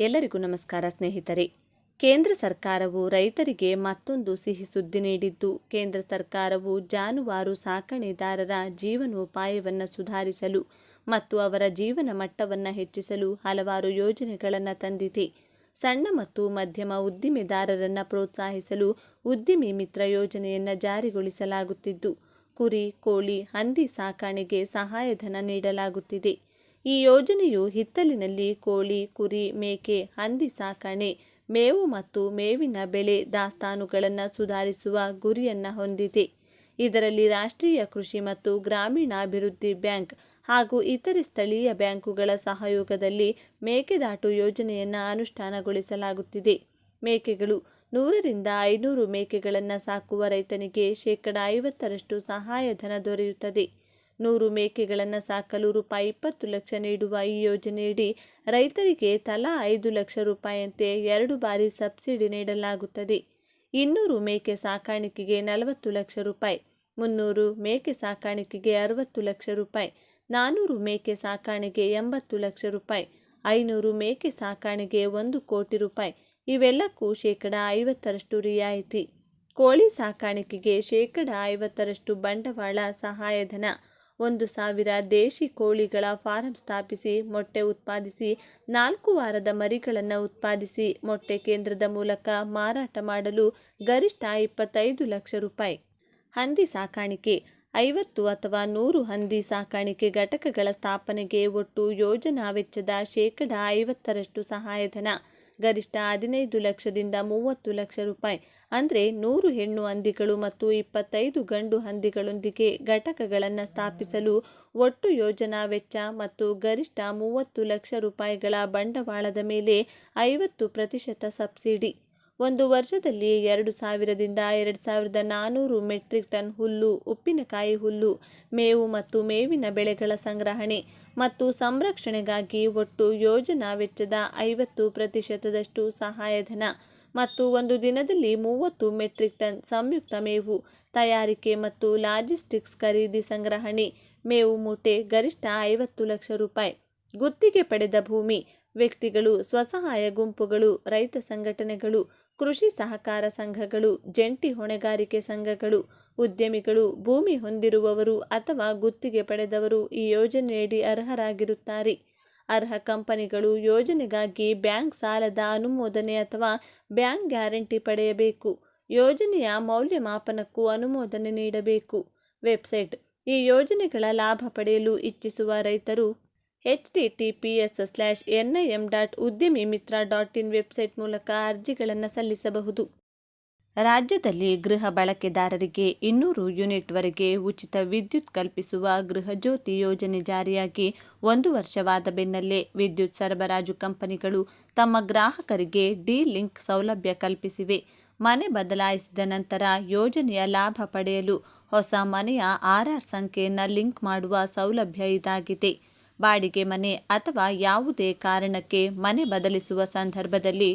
ಎಲ್ಲರಿಗೂ ನಮಸ್ಕಾರ ಸ್ನೇಹಿತರೆ. ಕೇಂದ್ರ ಸರ್ಕಾರವು ರೈತರಿಗೆ ಮತ್ತೊಂದು ಸಿಹಿ ಸುದ್ದಿ ನೀಡಿದ್ದು, ಕೇಂದ್ರ ಸರ್ಕಾರವು ಜಾನುವಾರು ಸಾಕಣೆದಾರರ ಜೀವನೋಪಾಯವನ್ನು ಸುಧಾರಿಸಲು ಮತ್ತು ಅವರ ಜೀವನ ಮಟ್ಟವನ್ನು ಹೆಚ್ಚಿಸಲು ಹಲವಾರು ಯೋಜನೆಗಳನ್ನು ತಂದಿದೆ. ಸಣ್ಣ ಮತ್ತು ಮಧ್ಯಮ ಉದ್ದಿಮೆದಾರರನ್ನು ಪ್ರೋತ್ಸಾಹಿಸಲು ಉದ್ದಿಮೆ ಮಿತ್ರ ಯೋಜನೆಯನ್ನು ಜಾರಿಗೊಳಿಸಲಾಗುತ್ತಿದ್ದು, ಕುರಿ, ಕೋಳಿ, ಹಂದಿ ಸಾಕಾಣೆಗೆ ಸಹಾಯಧನ ನೀಡಲಾಗುತ್ತಿದೆ. ಈ ಯೋಜನೆಯು ಹಿತ್ತಲಿನಲ್ಲಿ ಕೋಳಿ, ಕುರಿ, ಮೇಕೆ, ಹಂದಿ ಸಾಕಣೆ, ಮೇವು ಮತ್ತು ಮೇವಿನ ಬೆಳೆ ದಾಸ್ತಾನುಗಳನ್ನು ಸುಧಾರಿಸುವ ಗುರಿಯನ್ನು ಹೊಂದಿದೆ. ಇದರಲ್ಲಿ ರಾಷ್ಟ್ರೀಯ ಕೃಷಿ ಮತ್ತು ಗ್ರಾಮೀಣಾಭಿವೃದ್ಧಿ ಬ್ಯಾಂಕ್ ಹಾಗೂ ಇತರೆ ಸ್ಥಳೀಯ ಬ್ಯಾಂಕುಗಳ ಸಹಯೋಗದಲ್ಲಿ ಮೇಕೆದಾಟು ಯೋಜನೆಯನ್ನು ಅನುಷ್ಠಾನಗೊಳಿಸಲಾಗುತ್ತಿದೆ. ಮೇಕೆಗಳು ನೂರರಿಂದ ಐನೂರು ಮೇಕೆಗಳನ್ನು ಸಾಕುವ ರೈತನಿಗೆ ಶೇಕಡ ಐವತ್ತರಷ್ಟು ಸಹಾಯಧನ ದೊರೆಯುತ್ತದೆ. ನೂರು ಮೇಕೆಗಳನ್ನು ಸಾಕಲು ರೂಪಾಯಿ ಇಪ್ಪತ್ತು ಲಕ್ಷ ನೀಡುವ ಈ ಯೋಜನೆಯಡಿ ರೈತರಿಗೆ ತಲಾ ಐದು ಲಕ್ಷ ರೂಪಾಯಿಯಂತೆ ಎರಡು ಬಾರಿ ಸಬ್ಸಿಡಿ ನೀಡಲಾಗುತ್ತದೆ. ಇನ್ನೂರು ಮೇಕೆ ಸಾಕಾಣಿಕೆಗೆ ನಲವತ್ತು ಲಕ್ಷ ರೂಪಾಯಿ, ಮುನ್ನೂರು ಮೇಕೆ ಸಾಕಾಣಿಕೆಗೆ ಅರವತ್ತು ಲಕ್ಷ ರೂಪಾಯಿ ನಾನ್ನೂರು ಮೇಕೆ ಸಾಕಾಣೆಗೆ ಎಂಬತ್ತು ಲಕ್ಷ ರೂಪಾಯಿ, ಐನೂರು ಮೇಕೆ ಸಾಕಾಣೆಗೆ ಒಂದು ಕೋಟಿ ರೂಪಾಯಿ, ಇವೆಲ್ಲಕ್ಕೂ ಶೇಕಡ ಐವತ್ತರಷ್ಟು ರಿಯಾಯಿತಿ. ಕೋಳಿ ಸಾಕಾಣಿಕೆಗೆ ಶೇಕಡ ಐವತ್ತರಷ್ಟು ಬಂಡವಾಳ ಸಹಾಯಧನ ಒಂದು ಸಾವಿರ ದೇಶಿ ಕೋಳಿಗಳ ಫಾರಂ ಸ್ಥಾಪಿಸಿ, ಮೊಟ್ಟೆ ಉತ್ಪಾದಿಸಿ, ನಾಲ್ಕು ವಾರದ ಮರಿಗಳನ್ನು ಉತ್ಪಾದಿಸಿ, ಮೊಟ್ಟೆ ಕೇಂದ್ರದ ಮೂಲಕ ಮಾರಾಟ ಮಾಡಲು ಗರಿಷ್ಠ ಇಪ್ಪತ್ತೈದು ಲಕ್ಷ ರೂಪಾಯಿ. ಹಂದಿ ಸಾಕಾಣಿಕೆ, ಐವತ್ತು ಅಥವಾ ನೂರು ಹಂದಿ ಸಾಕಾಣಿಕೆ ಘಟಕಗಳ ಸ್ಥಾಪನೆಗೆ ಒಟ್ಟು ಯೋಜನಾ ವೆಚ್ಚದ ಶೇಕಡಾ ಐವತ್ತರಷ್ಟು ಸಹಾಯಧನ. ಗರಿಷ್ಠ ಹದಿನೈದು ಲಕ್ಷದಿಂದ ಮೂವತ್ತು ಲಕ್ಷ ರೂಪಾಯಿ. ಅಂದರೆ ನೂರು ಹೆಣ್ಣು ಹಂದಿಗಳು ಮತ್ತು ಇಪ್ಪತ್ತೈದು ಗಂಡು ಹಂದಿಗಳೊಂದಿಗೆ ಘಟಕಗಳನ್ನು ಸ್ಥಾಪಿಸಲು ಒಟ್ಟು ಯೋಜನಾ ವೆಚ್ಚ ಮತ್ತು ಗರಿಷ್ಠ ಮೂವತ್ತು ಲಕ್ಷ ರೂಪಾಯಿಗಳ ಬಂಡವಾಳದ ಮೇಲೆ ಐವತ್ತು ಪ್ರತಿಶತ ಸಬ್ಸಿಡಿ. ಒಂದು ವರ್ಷದಲ್ಲಿ ಎರಡು ಸಾವಿರದಿಂದ ಎರಡು ಸಾವಿರದ ನಾನ್ನೂರು ಮೆಟ್ರಿಕ್ ಟನ್ ಹುಲ್ಲು, ಉಪ್ಪಿನಕಾಯಿ ಹುಲ್ಲು, ಮೇವು ಮತ್ತು ಮೇವಿನ ಬೆಳೆಗಳ ಸಂಗ್ರಹಣೆ ಮತ್ತು ಸಂರಕ್ಷಣೆಗಾಗಿ ಒಟ್ಟು ಯೋಜನಾ ವೆಚ್ಚದ ಐವತ್ತು ಪ್ರತಿಶತದಷ್ಟು ಸಹಾಯಧನ ಮತ್ತು ಒಂದು ದಿನದಲ್ಲಿ ಮೂವತ್ತು ಮೆಟ್ರಿಕ್ ಟನ್ ಸಂಯುಕ್ತ ಮೇವು ತಯಾರಿಕೆ ಮತ್ತು ಲಾಜಿಸ್ಟಿಕ್ಸ್ ಖರೀದಿ ಸಂಗ್ರಹಣೆ, ಮೇವು ಮೂಟೆ, ಗರಿಷ್ಠ ಐವತ್ತು ಲಕ್ಷ ರೂಪಾಯಿ. ಗುತ್ತಿಗೆ ಪಡೆದ ಭೂಮಿ, ವ್ಯಕ್ತಿಗಳು, ಸ್ವಸಹಾಯ ಗುಂಪುಗಳು, ರೈತ ಸಂಘಟನೆಗಳು ಕೃಷಿ ಸಹಕಾರ ಸಂಘಗಳು, ಜಂಟಿ ಹೊಣೆಗಾರಿಕೆ ಸಂಘಗಳು, ಉದ್ಯಮಿಗಳು ಭೂಮಿ ಹೊಂದಿರುವವರು ಅಥವಾ ಗುತ್ತಿಗೆ ಪಡೆದವರು ಈ ಯೋಜನೆಯಡಿ ಅರ್ಹರಾಗಿರುತ್ತಾರೆ. ಅರ್ಹ ಕಂಪನಿಗಳು ಯೋಜನೆಗಾಗಿ ಬ್ಯಾಂಕ್ ಸಾಲದ ಅನುಮೋದನೆ ಅಥವಾ ಬ್ಯಾಂಕ್ ಗ್ಯಾರಂಟಿ ಪಡೆಯಬೇಕು. ಯೋಜನೆಯ ಮೌಲ್ಯಮಾಪನಕ್ಕೂ ಅನುಮೋದನೆ ನೀಡಬೇಕು. ವೆಬ್ಸೈಟ್. ಈ ಯೋಜನೆಗಳ ಲಾಭ ಪಡೆಯಲು ಇಚ್ಛಿಸುವ ರೈತರು H T T P S slash N I M dot Udyami Mitra dot in website ಮೂಲಕ ಅರ್ಜಿಗಳನ್ನು ಸಲ್ಲಿಸಬಹುದು. ರಾಜ್ಯದಲ್ಲಿ ಗೃಹ ಬಳಕೆದಾರರಿಗೆ ಇನ್ನೂರು ಯೂನಿಟ್ವರೆಗೆ ಉಚಿತ ವಿದ್ಯುತ್ ಕಲ್ಪಿಸುವ ಗೃಹಜ್ಯೋತಿ ಯೋಜನೆ ಜಾರಿಯಾಗಿ ಒಂದು ವರ್ಷವಾದ ಬೆನ್ನಲ್ಲೇ ವಿದ್ಯುತ್ ಸರಬರಾಜು ಕಂಪನಿಗಳು ತಮ್ಮ ಗ್ರಾಹಕರಿಗೆ ಡಿ ಲಿಂಕ್ ಸೌಲಭ್ಯ ಕಲ್ಪಿಸಿವೆ. ಮನೆ ಬದಲಾಯಿಸಿದ ನಂತರ ಯೋಜನೆಯ ಲಾಭ ಪಡೆಯಲು ಹೊಸ ಮನೆಯ ಆರ್ಆರ್ ಸಂಖ್ಯೆಯನ್ನು ಲಿಂಕ್ ಮಾಡುವ ಸೌಲಭ್ಯ ಇದಾಗಿದೆ. ಬಾಡಿಗೆ ಮನೆ ಅಥವಾ ಯಾವುದೇ ಕಾರಣಕ್ಕೆ ಮನೆ ಬದಲಿಸುವ ಸಂದರ್ಭದಲ್ಲಿ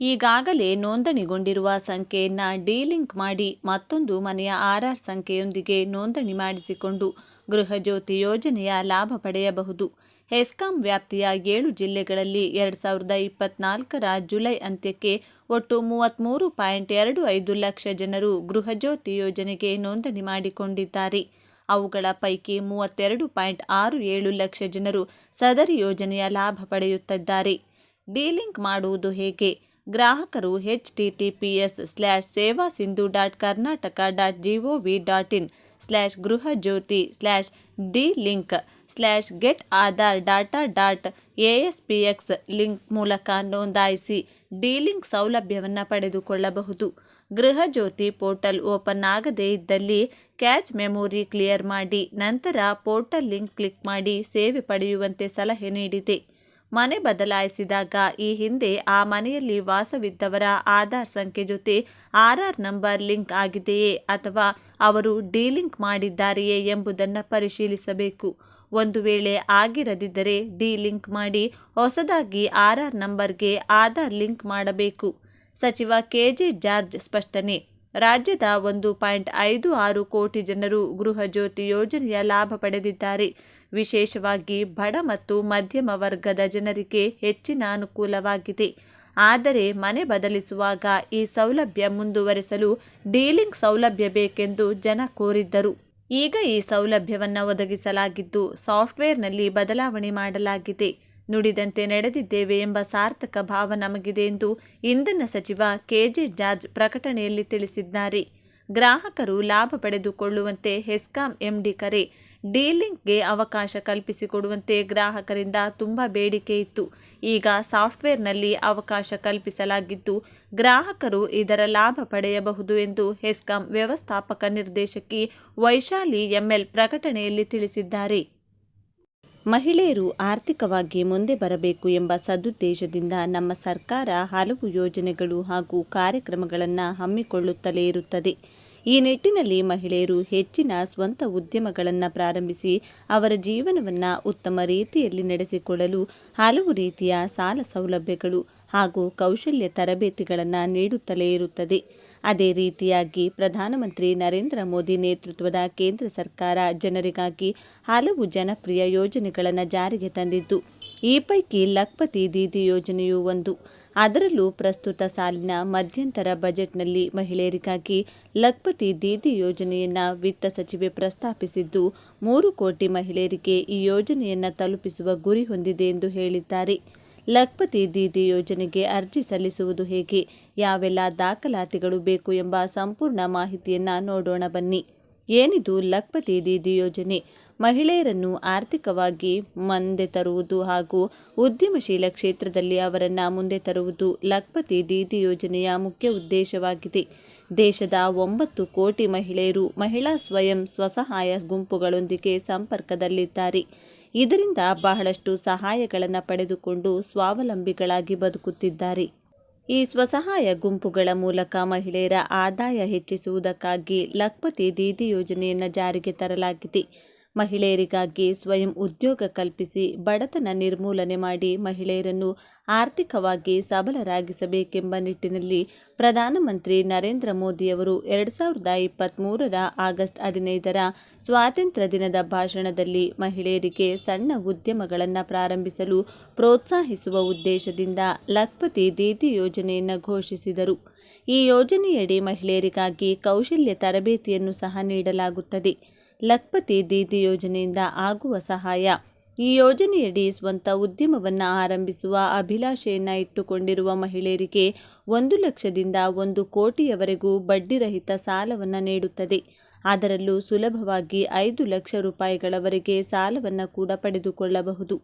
ಈಗಾಗಲೇ ನೋಂದಣಿಗೊಂಡಿರುವ ಸಂಖ್ಯೆಯನ್ನು ಡೀಲಿಂಕ್ ಮಾಡಿ ಮತ್ತೊಂದು ಮನೆಯ ಆರ್ಆರ್ ಸಂಖ್ಯೆಯೊಂದಿಗೆ ನೋಂದಣಿ ಮಾಡಿಸಿಕೊಂಡು ಗೃಹಜ್ಯೋತಿ ಯೋಜನೆಯ ಲಾಭ ಪಡೆಯಬಹುದು. ಹೆಸ್ಕಾಂ ವ್ಯಾಪ್ತಿಯ ಏಳು ಜಿಲ್ಲೆಗಳಲ್ಲಿ ಎರಡು ಸಾವಿರದ ಇಪ್ಪತ್ನಾಲ್ಕರ ಜುಲೈ ಅಂತ್ಯಕ್ಕೆ ಒಟ್ಟು ಮೂವತ್ತ್ಮೂರು ಪಾಯಿಂಟ್ ಎರಡು ಐದು ಲಕ್ಷ ಜನರು ಗೃಹಜ್ಯೋತಿ ಯೋಜನೆಗೆ ನೋಂದಣಿ ಮಾಡಿಕೊಂಡಿದ್ದಾರೆ. ಅವುಗಳ ಪೈಕಿ ಮೂವತ್ತೆರಡು ಪಾಯಿಂಟ್ ಆರು ಏಳು ಲಕ್ಷ ಜನರು ಸದರಿ ಯೋಜನೆಯ ಲಾಭ ಪಡೆಯುತ್ತಿದ್ದಾರೆ. ಡೀಲಿಂಕ್ ಮಾಡುವುದು ಹೇಗೆ? ಗ್ರಾಹಕರು H T T P S slash Seva Sindhu dot Karnataka dot G V dot in slash Griha Jyothi slash D link slash get Aadhaar data dot A S P X link ಮೂಲಕ ನೋಂದಾಯಿಸಿ dealing ಸೌಲಭ್ಯವನ್ನು ಪಡೆದುಕೊಳ್ಳಬಹುದು. ಗೃಹ ಜ್ಯೋತಿ portal open ಆಗದೇ ಇದ್ದಲ್ಲಿ catch memory clear ಮಾಡಿ, ನಂತರ portal link click ಮಾಡಿ ಸೇವೆ ಪಡೆಯುವಂತೆ ಸಲಹೆ ನೀಡಿದೆ. ಮನೆ ಬದಲಾಯಿಸಿದಾಗ ಈ ಹಿಂದೆ ಆ ಮನೆಯಲ್ಲಿ ವಾಸವಿದ್ದವರ ಆಧಾರ್ ಸಂಖ್ಯೆ ಜೊತೆ ಆರ್ಆರ್ ನಂಬರ್ ಲಿಂಕ್ ಆಗಿದೆಯೇ ಅಥವಾ ಅವರು ಡಿಲಿಂಕ್ ಮಾಡಿದ್ದಾರೆಯೇ ಎಂಬುದನ್ನು ಪರಿಶೀಲಿಸಬೇಕು. ಒಂದು ವೇಳೆ ಆಗಿರದಿದ್ದರೆ ಡಿ ಲಿಂಕ್ ಮಾಡಿ ಹೊಸದಾಗಿ ಆರ್ಆರ್ ನಂಬರ್ಗೆ ಆಧಾರ್ ಲಿಂಕ್ ಮಾಡಬೇಕು. ಸಚಿವ ಕೆಜೆ ಜಾರ್ಜ್ ಸ್ಪಷ್ಟನೆ, ರಾಜ್ಯದ ಒಂದು ಪಾಯಿಂಟ್ ಐದು ಆರು ಕೋಟಿ ಜನರು ಗೃಹ ಜ್ಯೋತಿ ಯೋಜನೆಯ ಲಾಭ ಪಡೆದಿದ್ದಾರೆ. ವಿಶೇಷವಾಗಿ ಬಡ ಮತ್ತು ಮಧ್ಯಮ ವರ್ಗದ ಜನರಿಗೆ ಹೆಚ್ಚಿನ ಅನುಕೂಲವಾಗಿದೆ. ಆದರೆ ಮನೆ ಬದಲಿಸುವಾಗ ಈ ಸೌಲಭ್ಯ ಮುಂದುವರೆಸಲು ಡೀಲಿಂಗ್ ಸೌಲಭ್ಯ ಬೇಕೆಂದು ಜನ ಕೋರಿದ್ದರು. ಈಗ ಈ ಸೌಲಭ್ಯವನ್ನು ಒದಗಿಸಲಾಗಿದ್ದು ಸಾಫ್ಟ್ವೇರ್ನಲ್ಲಿ ಬದಲಾವಣೆ ಮಾಡಲಾಗಿದೆ. ನುಡಿದಂತೆ ನಡೆದಿದ್ದೇವೆ ಎಂಬ ಸಾರ್ಥಕ ಭಾವ ನಮಗಿದೆ ಎಂದು ಇಂಧನ ಸಚಿವ ಕೆಜೆ ಜಾರ್ಜ್ ಪ್ರಕಟಣೆಯಲ್ಲಿ ತಿಳಿಸಿದ್ದಾರೆ. ಗ್ರಾಹಕರು ಲಾಭ ಪಡೆದುಕೊಳ್ಳುವಂತೆ ಹೆಸ್ಕಾಂ ಎಂಡಿ ಕರೆ ಡೀಲಿಂಗ್ಗೆ ಅವಕಾಶ ಕಲ್ಪಿಸಿಕೊಡುವಂತೆ ಗ್ರಾಹಕರಿಂದ ತುಂಬ ಬೇಡಿಕೆ ಇತ್ತು. ಈಗ ಸಾಫ್ಟ್ವೇರ್ನಲ್ಲಿ ಅವಕಾಶ ಕಲ್ಪಿಸಲಾಗಿದ್ದು, ಗ್ರಾಹಕರು ಇದರ ಲಾಭ ಪಡೆಯಬಹುದು ಎಂದು ಹೆಸ್ಕಾಂ ವ್ಯವಸ್ಥಾಪಕ ನಿರ್ದೇಶಕಿ ವೈಶಾಲಿ ಎಂಎಲ್ ಪ್ರಕಟಣೆಯಲ್ಲಿ ತಿಳಿಸಿದ್ದಾರೆ. ಮಹಿಳೆಯರು ಆರ್ಥಿಕವಾಗಿ ಮುಂದೆ ಬರಬೇಕು ಎಂಬ ಸದುದ್ದೇಶದಿಂದ ನಮ್ಮ ಸರ್ಕಾರ ಹಲವು ಯೋಜನೆಗಳು ಹಾಗೂ ಕಾರ್ಯಕ್ರಮಗಳನ್ನು ಹಮ್ಮಿಕೊಳ್ಳುತ್ತಲೇ ಇರುತ್ತದೆ. ಈ ನಿಟ್ಟಿನಲ್ಲಿ ಮಹಿಳೆಯರು ಹೆಚ್ಚಿನ ಸ್ವಂತ ಉದ್ಯಮಗಳನ್ನು ಪ್ರಾರಂಭಿಸಿ ಅವರ ಜೀವನವನ್ನು ಉತ್ತಮ ರೀತಿಯಲ್ಲಿ ನಡೆಸಿಕೊಳ್ಳಲು ಹಲವು ರೀತಿಯ ಸಾಲ ಸೌಲಭ್ಯಗಳು ಹಾಗೂ ಕೌಶಲ್ಯ ತರಬೇತಿಗಳನ್ನು ನೀಡುತ್ತಲೇ ಇರುತ್ತದೆ. ಅದೇ ರೀತಿಯಾಗಿ ಪ್ರಧಾನಮಂತ್ರಿ ನರೇಂದ್ರ ಮೋದಿ ನೇತೃತ್ವದ ಕೇಂದ್ರ ಸರ್ಕಾರ ಜನರಿಗಾಗಿ ಹಲವು ಜನಪ್ರಿಯ ಯೋಜನೆಗಳನ್ನು ಜಾರಿಗೆ ತಂದಿದ್ದು, ಈ ಪೈಕಿ ಲಖ್ಪತಿ ದೀದಿ ಯೋಜನೆಯೂ ಒಂದು. ಅದರಲ್ಲೂ ಪ್ರಸ್ತುತ ಸಾಲಿನ ಮಧ್ಯಂತರ ಬಜೆಟ್ನಲ್ಲಿ ಮಹಿಳೆಯರಿಗಾಗಿ ಲಖ್ಪತಿ ದೀದಿ ಯೋಜನೆಯನ್ನು ವಿತ್ತ ಸಚಿವೆ ಪ್ರಸ್ತಾಪಿಸಿದ್ದು, ಮೂರು ಕೋಟಿ ಮಹಿಳೆಯರಿಗೆ ಈ ಯೋಜನೆಯನ್ನು ತಲುಪಿಸುವ ಗುರಿ ಹೊಂದಿದೆ ಎಂದು ಹೇಳಿದ್ದಾರೆ. ಲಖ್ಪತಿ ದೀದಿ ಯೋಜನೆಗೆ ಅರ್ಜಿ ಸಲ್ಲಿಸುವುದು ಹೇಗೆ, ಯಾವೆಲ್ಲ ದಾಖಲಾತಿಗಳು ಬೇಕು ಎಂಬ ಸಂಪೂರ್ಣ ಮಾಹಿತಿಯನ್ನು ನೋಡೋಣ ಬನ್ನಿ. ಏನಿದು ಲಖ್ಪತಿ ದೀದಿ ಯೋಜನೆ? ಮಹಿಳೆಯರನ್ನು ಆರ್ಥಿಕವಾಗಿ ಮುಂದೆ ತರುವುದು ಹಾಗೂ ಉದ್ಯಮಶೀಲ ಕ್ಷೇತ್ರದಲ್ಲಿ ಅವರನ್ನು ಮುಂದೆ ತರುವುದು ಲಖ್ಪತಿ ದೀದಿ ಯೋಜನೆಯ ಮುಖ್ಯ ಉದ್ದೇಶವಾಗಿದೆ. ದೇಶದ ಒಂಬತ್ತು ಕೋಟಿ ಮಹಿಳೆಯರು ಮಹಿಳಾ ಸ್ವಯಂ ಸ್ವಸಹಾಯ ಗುಂಪುಗಳೊಂದಿಗೆ ಸಂಪರ್ಕದಲ್ಲಿದ್ದಾರೆ. ಇದರಿಂದ ಬಹಳಷ್ಟು ಸಹಾಯಗಳನ್ನು ಪಡೆದುಕೊಂಡು ಸ್ವಾವಲಂಬಿಗಳಾಗಿ ಬದುಕುತ್ತಿದ್ದಾರೆ. ಈ ಸ್ವಸಹಾಯ ಗುಂಪುಗಳ ಮೂಲಕ ಮಹಿಳೆಯರ ಆದಾಯ ಹೆಚ್ಚಿಸುವುದಕ್ಕಾಗಿ ಲಖಪತಿ ದೀದಿ ಯೋಜನೆಯನ್ನು ಜಾರಿಗೆ ತರಲಾಗಿದೆ. ಮಹಿಳೆಯರಿಗಾಗಿ ಸ್ವಯಂ ಉದ್ಯೋಗ ಕಲ್ಪಿಸಿ ಬಡತನ ನಿರ್ಮೂಲನೆ ಮಾಡಿ ಮಹಿಳೆಯರನ್ನು ಆರ್ಥಿಕವಾಗಿ ಸಬಲರಾಗಿಸಬೇಕೆಂಬ ನಿಟ್ಟಿನಲ್ಲಿ ಪ್ರಧಾನಮಂತ್ರಿ ನರೇಂದ್ರ ಮೋದಿಯವರು ಎರಡು ಸಾವಿರದ ಇಪ್ಪತ್ತ್ಮೂರರ ಆಗಸ್ಟ್ ಹದಿನೈದರ ಸ್ವಾತಂತ್ರ್ಯ ದಿನದ ಭಾಷಣದಲ್ಲಿ ಮಹಿಳೆಯರಿಗೆ ಸಣ್ಣ ಉದ್ಯಮಗಳನ್ನು ಪ್ರಾರಂಭಿಸಲು ಪ್ರೋತ್ಸಾಹಿಸುವ ಉದ್ದೇಶದಿಂದ ಲಖ್ಪತಿ ದೀದಿ ಯೋಜನೆಯನ್ನು ಘೋಷಿಸಿದರು. ಈ ಯೋಜನೆಯಡಿ ಮಹಿಳೆಯರಿಗಾಗಿ ಕೌಶಲ್ಯ ತರಬೇತಿಯನ್ನು ಸಹ ನೀಡಲಾಗುತ್ತದೆ. ಲಖ್ಪತಿ ದೀದಿ ಯೋಜನೆಯಿಂದ ಆಗುವ ಸಹಾಯ. ಈ ಯೋಜನೆಯಡಿ ಸ್ವಂತ ಉದ್ಯಮವನ್ನು ಆರಂಭಿಸುವ ಅಭಿಲಾಷೆಯನ್ನು ಇಟ್ಟುಕೊಂಡಿರುವ ಮಹಿಳೆಯರಿಗೆ ಒಂದು ಲಕ್ಷದಿಂದ ಒಂದು ಕೋಟಿಯವರೆಗೂ ಬಡ್ಡಿರಹಿತ ಸಾಲವನ್ನು ನೀಡುತ್ತದೆ. ಅದರಲ್ಲೂ ಸುಲಭವಾಗಿ ಐದು ಲಕ್ಷ ರೂಪಾಯಿಗಳವರೆಗೆ ಸಾಲವನ್ನು ಕೂಡ ಪಡೆದುಕೊಳ್ಳಬಹುದು.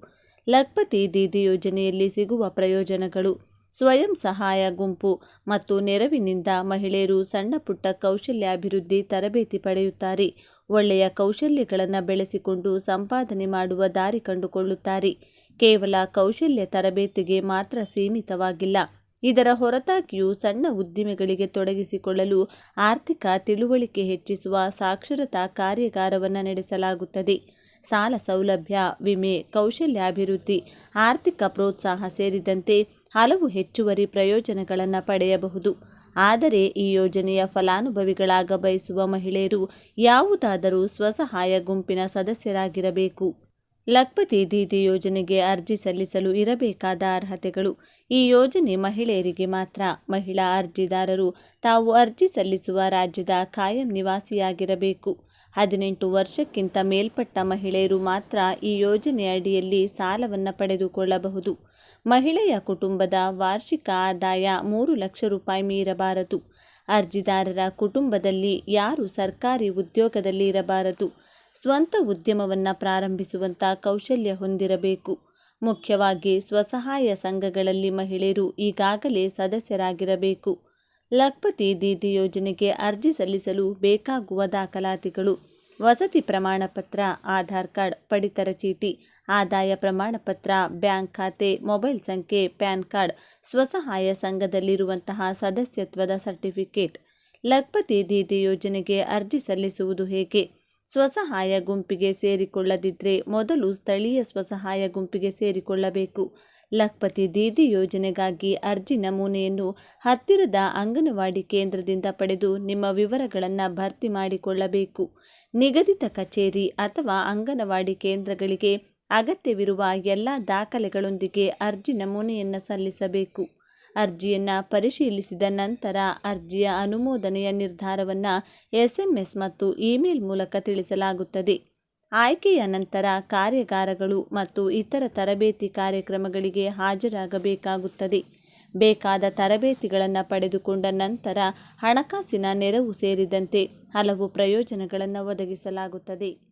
ಲಖ್ಪತಿ ದೀದಿ ಯೋಜನೆಯಲ್ಲಿ ಸಿಗುವ ಪ್ರಯೋಜನಗಳು ಸ್ವಯಂ ಸಹಾಯ ಗುಂಪು ಮತ್ತು ನೆರವಿನಿಂದ ಮಹಿಳೆಯರು ಸಣ್ಣ ಪುಟ್ಟ ಕೌಶಲ್ಯಾಭಿವೃದ್ಧಿ ತರಬೇತಿ ಪಡೆಯುತ್ತಾರೆ. ಒಳ್ಳೆಯ ಕೌಶಲ್ಯಗಳನ್ನು ಬೆಳೆಸಿಕೊಂಡು ಸಂಪಾದನೆ ಮಾಡುವ ದಾರಿ ಕಂಡುಕೊಳ್ಳುತ್ತಾರೆ. ಕೇವಲ ಕೌಶಲ್ಯ ತರಬೇತಿಗೆ ಮಾತ್ರ ಸೀಮಿತವಾಗಿಲ್ಲ. ಇದರ ಹೊರತಾಗಿಯೂ ಸಣ್ಣ ಉದ್ದಿಮೆಗಳಿಗೆ ತೊಡಗಿಸಿಕೊಳ್ಳಲು ಆರ್ಥಿಕ ತಿಳುವಳಿಕೆ ಹೆಚ್ಚಿಸುವ ಸಾಕ್ಷರತಾ ಕಾರ್ಯಾಗಾರವನ್ನು ನಡೆಸಲಾಗುತ್ತದೆ. ಸಾಲ ಸೌಲಭ್ಯ, ವಿಮೆ, ಕೌಶಲ್ಯಾಭಿವೃದ್ಧಿ, ಆರ್ಥಿಕ ಪ್ರೋತ್ಸಾಹ ಸೇರಿದಂತೆ ಹಲವು ಹೆಚ್ಚುವರಿ ಪ್ರಯೋಜನಗಳನ್ನು ಪಡೆಯಬಹುದು. ಆದರೆ ಈ ಯೋಜನೆಯ ಫಲಾನುಭವಿಗಳಾಗ ಬಯಸುವ ಮಹಿಳೆಯರು ಯಾವುದಾದರೂ ಸ್ವಸಹಾಯ ಗುಂಪಿನ ಸದಸ್ಯರಾಗಿರಬೇಕು. ಲಖ್ಪತಿ ದೀದಿ ಯೋಜನೆಗೆ ಅರ್ಜಿ ಸಲ್ಲಿಸಲು ಇರಬೇಕಾದ ಅರ್ಹತೆಗಳು ಈ ಯೋಜನೆ ಮಹಿಳೆಯರಿಗೆ ಮಾತ್ರ. ಮಹಿಳಾ ಅರ್ಜಿದಾರರು ತಾವು ಅರ್ಜಿ ಸಲ್ಲಿಸುವ ರಾಜ್ಯದ ಕಾಯಂ ನಿವಾಸಿಯಾಗಿರಬೇಕು. ಹದಿನೆಂಟು ವರ್ಷಕ್ಕಿಂತ ಮೇಲ್ಪಟ್ಟ ಮಹಿಳೆಯರು ಮಾತ್ರ ಈ ಯೋಜನೆ ಅಡಿಯಲ್ಲಿ ಸಾಲವನ್ನು ಪಡೆದುಕೊಳ್ಳಬಹುದು. ಮಹಿಳೆಯ ಕುಟುಂಬದ ವಾರ್ಷಿಕ ಆದಾಯ ಮೂರು ಲಕ್ಷ ರೂಪಾಯಿ ಮೀರಬಾರದು. ಅರ್ಜಿದಾರರ ಕುಟುಂಬದಲ್ಲಿ ಯಾರು ಸರ್ಕಾರಿ ಉದ್ಯೋಗದಲ್ಲಿ ಇರಬಾರದು. ಸ್ವಂತ ಉದ್ಯಮವನ್ನು ಪ್ರಾರಂಭಿಸುವಂಥ ಕೌಶಲ್ಯ ಹೊಂದಿರಬೇಕು. ಮುಖ್ಯವಾಗಿ ಸ್ವಸಹಾಯ ಸಂಘಗಳಲ್ಲಿ ಮಹಿಳೆಯರು ಈಗಾಗಲೇ ಸದಸ್ಯರಾಗಿರಬೇಕು. ಲಖಪತಿ ದೀದಿ ಯೋಜನೆಗೆ ಅರ್ಜಿ ಸಲ್ಲಿಸಲು ಬೇಕಾಗುವ ದಾಖಲಾತಿಗಳು, ವಸತಿ ಪ್ರಮಾಣಪತ್ರ, ಆಧಾರ್ ಕಾರ್ಡ್, ಪಡಿತರ ಚೀಟಿ ಆದಾಯ ಪ್ರಮಾಣಪತ್ರ, ಬ್ಯಾಂಕ್ ಖಾತೆ, ಮೊಬೈಲ್ ಸಂಖ್ಯೆ, ಪ್ಯಾನ್ ಕಾರ್ಡ್, ಸ್ವಸಹಾಯ ಸಂಘದಲ್ಲಿರುವಂತಹ ಸದಸ್ಯತ್ವದ ಸರ್ಟಿಫಿಕೇಟ್. ಲಖಪತಿ ದೀದಿ ಯೋಜನೆಗೆ ಅರ್ಜಿ ಸಲ್ಲಿಸುವುದು ಹೇಗೆ? ಸ್ವಸಹಾಯ ಗುಂಪಿಗೆ ಸೇರಿಕೊಳ್ಳದಿದ್ದರೆ ಮೊದಲು ಸ್ಥಳೀಯ ಸ್ವಸಹಾಯ ಗುಂಪಿಗೆ ಸೇರಿಕೊಳ್ಳಬೇಕು. ಲಖಪತಿ ದೀದಿ ಯೋಜನೆಗಾಗಿ ಅರ್ಜಿ ನಮೂನೆಯನ್ನು ಹತ್ತಿರದ ಅಂಗನವಾಡಿ ಕೇಂದ್ರದಿಂದ ಪಡೆದು ನಿಮ್ಮ ವಿವರಗಳನ್ನು ಭರ್ತಿ ಮಾಡಿಕೊಳ್ಳಬೇಕು. ನಿಗದಿತ ಕಚೇರಿ ಅಥವಾ ಅಂಗನವಾಡಿ ಕೇಂದ್ರಗಳಿಗೆ ಅಗತ್ಯವಿರುವ ಎಲ್ಲ ದಾಖಲೆಗಳೊಂದಿಗೆ ಅರ್ಜಿ ನಮೂನೆಯನ್ನು ಸಲ್ಲಿಸಬೇಕು. ಅರ್ಜಿಯನ್ನು ಪರಿಶೀಲಿಸಿದ ನಂತರ ಅರ್ಜಿಯ ಅನುಮೋದನೆಯ ನಿರ್ಧಾರವನ್ನು ಎಸ್ಎಂಎಸ್ ಮತ್ತು ಇಮೇಲ್ ಮೂಲಕ ತಿಳಿಸಲಾಗುತ್ತದೆ. ಆಯ್ಕೆಯ ನಂತರ ಕಾರ್ಯಾಗಾರಗಳು ಮತ್ತು ಇತರ ತರಬೇತಿ ಕಾರ್ಯಕ್ರಮಗಳಿಗೆ ಹಾಜರಾಗಬೇಕಾಗುತ್ತದೆ. ಬೇಕಾದ ತರಬೇತಿಗಳನ್ನು ಪಡೆದುಕೊಂಡ ನಂತರ ಹಣಕಾಸಿನ ನೆರವು ಸೇರಿದಂತೆ ಹಲವು ಪ್ರಯೋಜನಗಳನ್ನು ಒದಗಿಸಲಾಗುತ್ತದೆ.